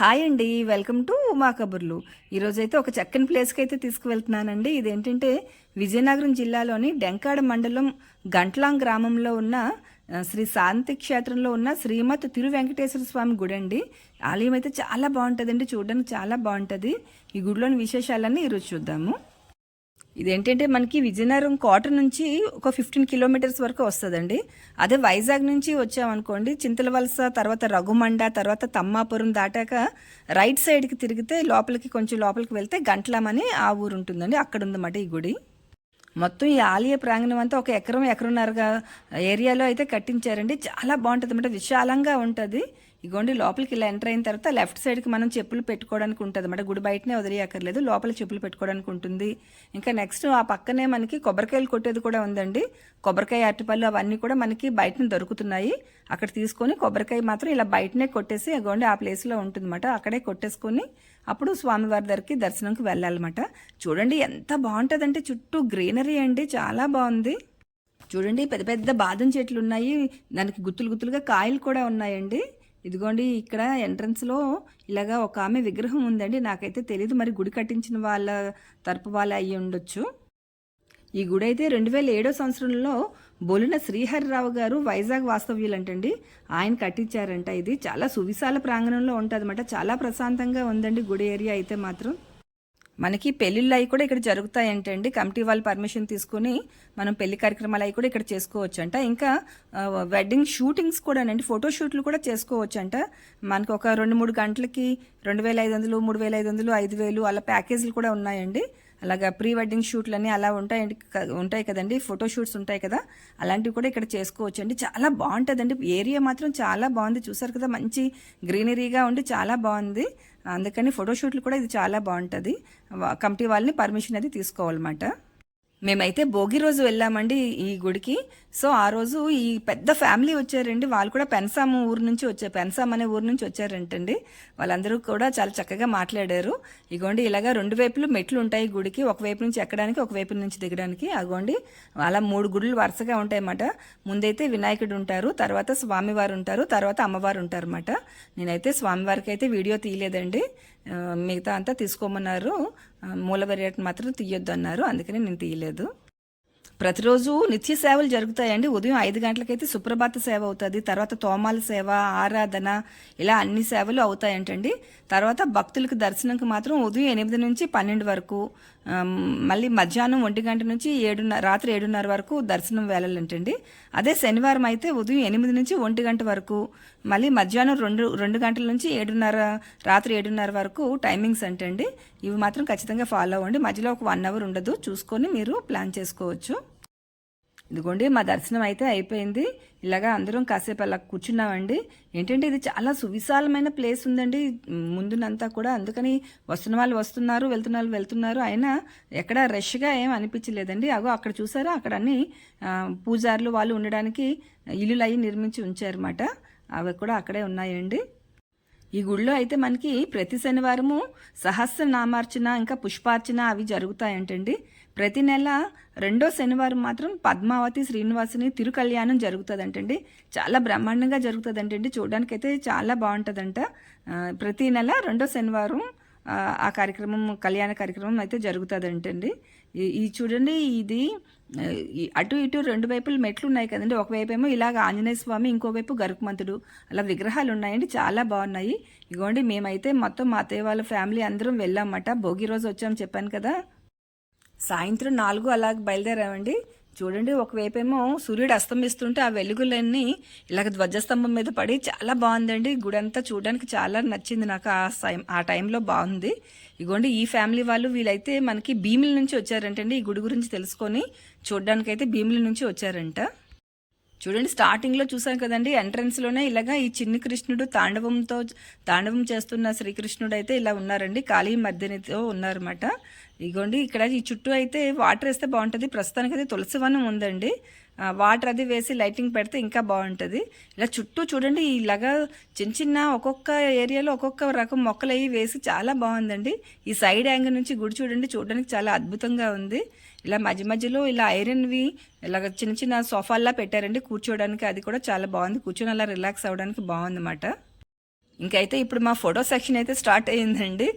Hi అండి welcome to Uma కబుర్లు. ఈరోజైతే ఒక చక్కని ప్లేస్కి అయితే తీసుకువెళ్తున్నానండి. ఇదేంటంటే విజయనగరం జిల్లాలోని డెంకాడ మండలం గంట్లాంగ్ గ్రామంలో ఉన్న శ్రీ శాంతి క్షేత్రంలో ఉన్న శ్రీమత్ తిరు వెంకటేశ్వర స్వామి గుడి అండి. ఆలయం అయితే చాలా బాగుంటుందండి చూడడానికి చాలా బాగుంటుంది. ఈ గుడిలోని విశేషాలన్నీ ఈరోజు చూద్దాము. ఇదేంటంటే మనకి విజయనగరం కోట నుంచి ఒక ఫిఫ్టీన్ కిలోమీటర్స్ వరకు వస్తుందండి. అదే వైజాగ్ నుంచి వచ్చామనుకోండి చింతలవలస తర్వాత రఘుమండ తర్వాత తమ్మాపురం దాటాక రైట్ సైడ్కి తిరిగితే లోపలికి కొంచెం లోపలికి వెళ్తే గంటలమని ఆ ఊరు ఉంటుందండి. అక్కడ ఉందన్నమాట ఈ గుడి. మొత్తం ఈ ఆలయ ప్రాంగణం అంతా ఒక ఎకరం ఎకరన్నరగా ఏరియాలో అయితే కట్టించారండి. చాలా బాగుంటుంది అనమాట విశాలంగా ఉంటుంది. ఇగోండి లోపలికి ఇలా ఎంటర్ అయిన తర్వాత లెఫ్ట్ సైడ్కి మనం చెప్పులు పెట్టుకోవడానికి ఉంటుంది. అనమాట గుడి బయటనే వదిలేయక్కర్లేదు లోపల చెప్పులు పెట్టుకోవడానికి ఉంటుంది. ఇంకా నెక్స్ట్ ఆ పక్కనే మనకి కొబ్బరికాయలు కొట్టేది కూడా ఉందండి. కొబ్బరికాయ అరటిపళ్ళు అవన్నీ కూడా మనకి బయటనే దొరుకుతున్నాయి. అక్కడ తీసుకొని కొబ్బరికాయ మాత్రం ఇలా బయటనే కొట్టేసి అగోండి ఆ ప్లేస్లో ఉంటుందన్నమాట. అక్కడే కొట్టేసుకొని అప్పుడు స్వామివారి దగ్గరికి దర్శనంకి వెళ్ళాలన్నమాట. చూడండి ఎంత బాగుంటుందంటే చుట్టూ గ్రీనరీ అండి చాలా బాగుంది. చూడండి పెద్ద పెద్ద బాదం చెట్లు ఉన్నాయి. దానికి గుత్తులు గుత్తులుగా కాయలు కూడా ఉన్నాయండి. ఇదిగోండి ఇక్కడ ఎంట్రన్స్లో ఇలాగా ఒక ఆమె విగ్రహం ఉందండి. నాకైతే తెలియదు మరి గుడి కట్టించిన వాళ్ళ తరపు వాళ్ళ అయ్యి ఉండొచ్చు. ఈ గుడి అయితే రెండు వేల ఏడో సంవత్సరంలో బొలిన శ్రీహరిరావు గారు వైజాగ్ వాస్తవ్యులంటండి. ఆయన కట్టించారంట. ఇది చాలా సువిశాల ప్రాంగణంలో ఉంటుంది చాలా ప్రశాంతంగా ఉందండి గుడి ఏరియా అయితే మాత్రం. మనకి పెళ్ళిళ్ళు అవి కూడా ఇక్కడ జరుగుతాయంటండి. కమిటీ వాళ్ళు పర్మిషన్ తీసుకుని మనం పెళ్ళి కార్యక్రమాలు అవి కూడా ఇక్కడ చేసుకోవచ్చు అంట ఇంకా వెడ్డింగ్ షూటింగ్స్ కూడానండి ఫోటో షూట్లు కూడా చేసుకోవచ్చు అంట మనకు ఒక రెండు మూడు గంటలకి రెండు వేల ఐదు వందలు మూడు వేల ఐదు వందలు ఐదు వేలు అలా ప్యాకేజీలు కూడా ఉన్నాయండి. అలాగా ప్రీ వెడ్డింగ్ షూట్లు అన్నీ అలా ఉంటాయండి ఉంటాయి కదండి ఫోటో షూట్స్ ఉంటాయి కదా అలాంటివి కూడా ఇక్కడ చేసుకోవచ్చు అండి చాలా బాగుంటుందండి ఏరియా మాత్రం చాలా బాగుంది. చూసారు కదా మంచి గ్రీనరీగా ఉండి చాలా బాగుంది. అందుకని ఫోటోషూట్లు కూడా ఇది చాలా బాగుంటుంది. కమిటీ వాళ్ళని పర్మిషన్ అది తీసుకోవాలన్నమాట. మేమైతే భోగి రోజు వెళ్ళామండి ఈ గుడికి. సో ఆ రోజు ఈ పెద్ద ఫ్యామిలీ వచ్చారండి. వాళ్ళు కూడా పెన్సాము ఊరు నుంచి వచ్చారు పెన్సాం అనే ఊరు నుంచి వచ్చారంటండి. వాళ్ళందరూ కూడా చాలా చక్కగా మాట్లాడారు. ఇగోండి ఇలాగా రెండు వైపులు మెట్లు ఉంటాయి గుడికి. ఒకవైపు నుంచి ఎక్కడానికి ఒక వైపు నుంచి దిగడానికి. అగోండి అలా మూడు గుడులు వరుసగా ఉంటాయన్నమాట. ముందైతే వినాయకుడు ఉంటారు తర్వాత స్వామివారు ఉంటారు తర్వాత అమ్మవారు ఉంటారు అన్నమాట నేనైతే స్వామివారికి అయితే వీడియో తీయలేదండి. మిగతా అంతా తీసుకోమన్నారు. ఆ, మూలవరియట్ మాత్రం తీయొద్దు అన్నారు అందుకని నేను తీయలేదు. ప్రతిరోజు నిత్య సేవలు జరుగుతాయండి. ఉదయం ఐదు గంటలకైతే సుప్రభాత సేవ అవుతుంది. తర్వాత తోమాల సేవ ఆరాధన ఇలా అన్ని సేవలు అవుతాయంటండి. తర్వాత భక్తులకు దర్శనంకి మాత్రం ఉదయం ఎనిమిది నుంచి పన్నెండు వరకు మళ్ళీ మధ్యాహ్నం ఒంటి గంట నుంచి ఏడున్నర రాత్రి ఏడున్నర వరకు దర్శనం వేళలంటండి అదే శనివారం అయితే ఉదయం ఎనిమిది నుంచి ఒంటి గంట వరకు మళ్ళీ మధ్యాహ్నం రెండు రెండు గంటల నుంచి ఏడున్నర రాత్రి ఏడున్నర వరకు టైమింగ్స్ అంటండి. ఇవి మాత్రం ఖచ్చితంగా ఫాలో అవ్వండి. మధ్యలో ఒక వన్ అవర్ ఉండదు. చూసుకొని మీరు ప్లాన్ చేసుకోవచ్చు. ఇదిగోండి మా దర్శనం అయితే అయిపోయింది. ఇలాగా అందరం కాసేపు అలా కూర్చున్నామండి. ఏంటంటే ఇది చాలా సువిశాలమైన ప్లేస్ ఉందండి. ముందునంతా కూడా అందుకని వస్తున్న వాళ్ళు వస్తున్నారు వెళ్తున్న వాళ్ళు వెళ్తున్నారు. అయినా ఎక్కడ రష్గా ఏం అనిపించలేదండి. అగో అక్కడ చూసారా? అక్కడ అన్ని పూజారులు వాళ్ళు ఉండడానికి ఇల్లులు అవి నిర్మించి ఉంచారన్నమాట. అవి కూడా అక్కడే ఉన్నాయండి. ఈ గుడిలో అయితే మనకి ప్రతి శనివారము సహస్రనామార్చన ఇంకా పుష్పార్చన అవి జరుగుతాయంటండి. ప్రతి నెల రెండో శనివారం మాత్రం పద్మావతి శ్రీనివాసుని తిరుకల్యాణం జరుగుతుందంటండి. చాలా బ్రహ్మాండంగా జరుగుతుందంటండి. చూడడానికైతే అయితే చాలా బాగుంటుందంట. ప్రతి నెల రెండో శనివారం ఆ, కార్యక్రమం కళ్యాణ కార్యక్రమం అయితే జరుగుతుందంటండి. ఈ- చూడండి ఇది అటు ఇటు రెండు వైపులు మెట్లు ఉన్నాయి కదండి. ఒకవైపు ఏమో ఇలాగ ఆంజనేయ స్వామి ఇంకోవైపు గరుకుమంతుడు. అలా విగ్రహాలు ఉన్నాయండి చాలా బాగున్నాయి. ఇగోండి మేమైతే మొత్తం మా అత్తయ్య వాళ్ళ ఫ్యామిలీ అందరం వెళ్ళామన్నమాట భోగి రోజు వచ్చాం చెప్పాను కదా. సాయంత్రం నాలుగు అలాగ బయలుదేరామండి. చూడండి ఒకవైపేమో ఏమో సూర్యుడు అస్తమిస్తుంటే ఆ వెలుగులన్నీ ఇలాగ ధ్వజస్తంభం మీద పడి చాలా బాగుందండి. గుడి అంతా చూడడానికి చాలా నచ్చింది నాకు ఆ టైం ఆ టైంలో బాగుంది. ఇగోండి ఈ ఫ్యామిలీ వాళ్ళు వీళ్ళైతే మనకి భీముల నుంచి వచ్చారంటండి. ఈ గుడి గురించి తెలుసుకొని చూడడానికైతే భీముల నుంచి వచ్చారంట. చూడండి స్టార్టింగ్లో చూసాం కదండి ఎంట్రన్స్లోనే ఇలాగా ఈ చిన్ని కృష్ణుడు తాండవంతో తాండవం చేస్తున్న శ్రీకృష్ణుడు అయితే ఇలా ఉన్నారండి. కాళీ మధ్యనితో ఉన్నారన్నమాట. ఇగోండి ఇక్కడ ఈ చుట్టూ అయితే వాటర్ వేస్తే బాగుంటుంది. ప్రస్తుతానికి అయితే తులసి వనం ఉందండి. వాటర్ అది వేసి లైటింగ్ పెడితే ఇంకా బాగుంటుంది. ఇలా చుట్టూ చూడండి ఇలాగా చిన్న చిన్న ఒక్కొక్క ఏరియాలో ఒక్కొక్క రకం మొక్కలు అవి వేసి చాలా బాగుందండి. ఈ సైడ్ యాంగిల్ నుంచి గుడి చూడండి చూడడానికి చాలా అద్భుతంగా ఉంది. ఇలా మధ్య మధ్యలో ఇలా ఐరన్వి ఇలాగ చిన్న చిన్న సోఫాల్లా పెట్టారండి. కూర్చోవడానికి అది కూడా చాలా బాగుంది. కూర్చొని అలా రిలాక్స్ అవ్వడానికి బాగుందన్నమాట. ఇంకైతే ఇప్పుడు మా ఫోటో సెక్షన్ అయితే స్టార్ట్ అయ్యిందండి.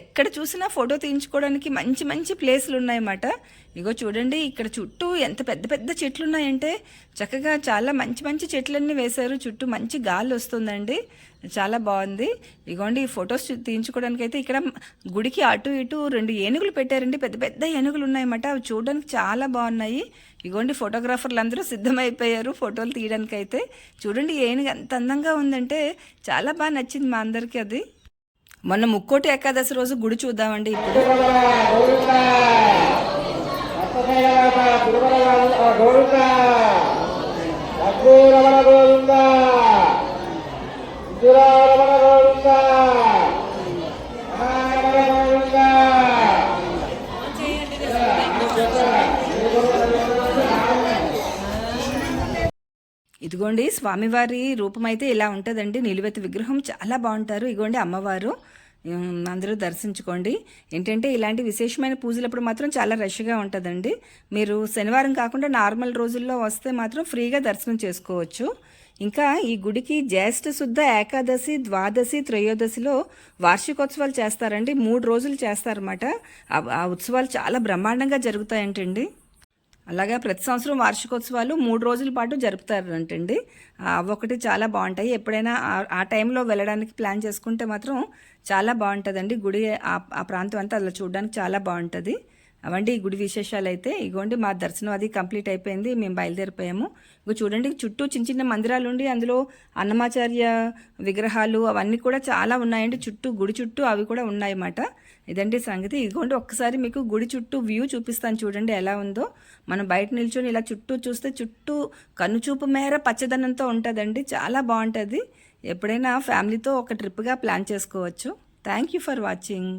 ఎక్కడ చూసినా ఫోటో తీయించుకోవడానికి మంచి మంచి ప్లేస్లు ఉన్నాయన్నమాట ఇగో చూడండి ఇక్కడ చుట్టూ ఎంత పెద్ద పెద్ద చెట్లు ఉన్నాయంటే చక్కగా చాలా మంచి మంచి చెట్లన్నీ వేశారు. చుట్టూ మంచి గాలి వస్తుందండి. చాలా బాగుంది. ఇగోండి ఈ ఫొటోస్ తీయించుకోవడానికి అయితే ఇక్కడ గుడికి అటు ఇటు రెండు ఏనుగులు పెట్టారండి. పెద్ద పెద్ద ఏనుగులు ఉన్నాయన్నమాట. అవి చూడడానికి చాలా బాగున్నాయి. ఇగోండి ఫోటోగ్రాఫర్లు అందరూ సిద్ధమైపోయారు ఫోటోలు తీయడానికి అయితే చూడండి ఏనుగు ఎంత అందంగా ఉందంటే చాలా బాగా నచ్చింది మా అందరికీ అది. మొన్న ముక్కోటి ఏకాదశి రోజు గుడి చూద్దామండి ఇప్పుడు. ఇదిగోండి స్వామివారి రూపం అయితే ఇలా ఉంటుందండి. నిలువెత్తి విగ్రహం చాలా బాగుంటారు. ఇదిగోండి అమ్మవారు. అందరూ దర్శించుకోండి. ఏంటంటే ఇలాంటి విశేషమైన పూజలప్పుడు మాత్రం చాలా రష్గా ఉంటుందండి. మీరు శనివారం కాకుండా నార్మల్ రోజుల్లో వస్తే మాత్రం ఫ్రీగా దర్శనం చేసుకోవచ్చు. ఇంకా ఈ గుడికి జ్యేష్ఠ శుద్ధ ఏకాదశి ద్వాదశి త్రయోదశిలో వార్షికోత్సవాలు చేస్తారండి. మూడు రోజులు చేస్తారన్నమాట. ఆ- ఆ ఉత్సవాలు చాలా బ్రహ్మాండంగా జరుగుతాయంటండి. అలాగే ప్రతి సంవత్సరం వార్షికోత్సవాలు మూడు రోజుల పాటు జరుపుతారంటండి. అవొకటి చాలా బాగుంటాయి. ఎప్పుడైనా ఆ- టైంలో వెళ్ళడానికి ప్లాన్ చేసుకుంటే మాత్రం చాలా బాగుంటుందండి. గుడి ఆ ఆ ప్రాంతం అంతా అలా చూడడానికి చాలా బాగుంటుంది. అవండి ఈ గుడి విశేషాలు అయితే ఇగోండి మా దర్శనం అది కంప్లీట్ అయిపోయింది. మేము బయలుదేరిపోయాము. ఇక చూడండి చుట్టూ చిన్న చిన్న మందిరాలు ఉండి అందులో అన్నమాచార్య విగ్రహాలు అవన్నీ కూడా చాలా ఉన్నాయండి. చుట్టూ గుడి చుట్టూ అవి కూడా ఉన్నాయన్నమాట. ఇదండి సంగతి. ఇదిగోండి ఒక్కసారి మీకు గుడి చుట్టూ వ్యూ చూపిస్తాను చూడండి ఎలా ఉందో. మనం బయట నిల్చొని ఇలా చుట్టూ చూస్తే చుట్టూ కనుచూపు మేర పచ్చదనంతో ఉంటుందండి. చాలా బాగుంటుంది. ఎప్పుడైనా ఫ్యామిలీతో ఒక ట్రిప్గా ప్లాన్ చేసుకోవచ్చు. Thank you for watching.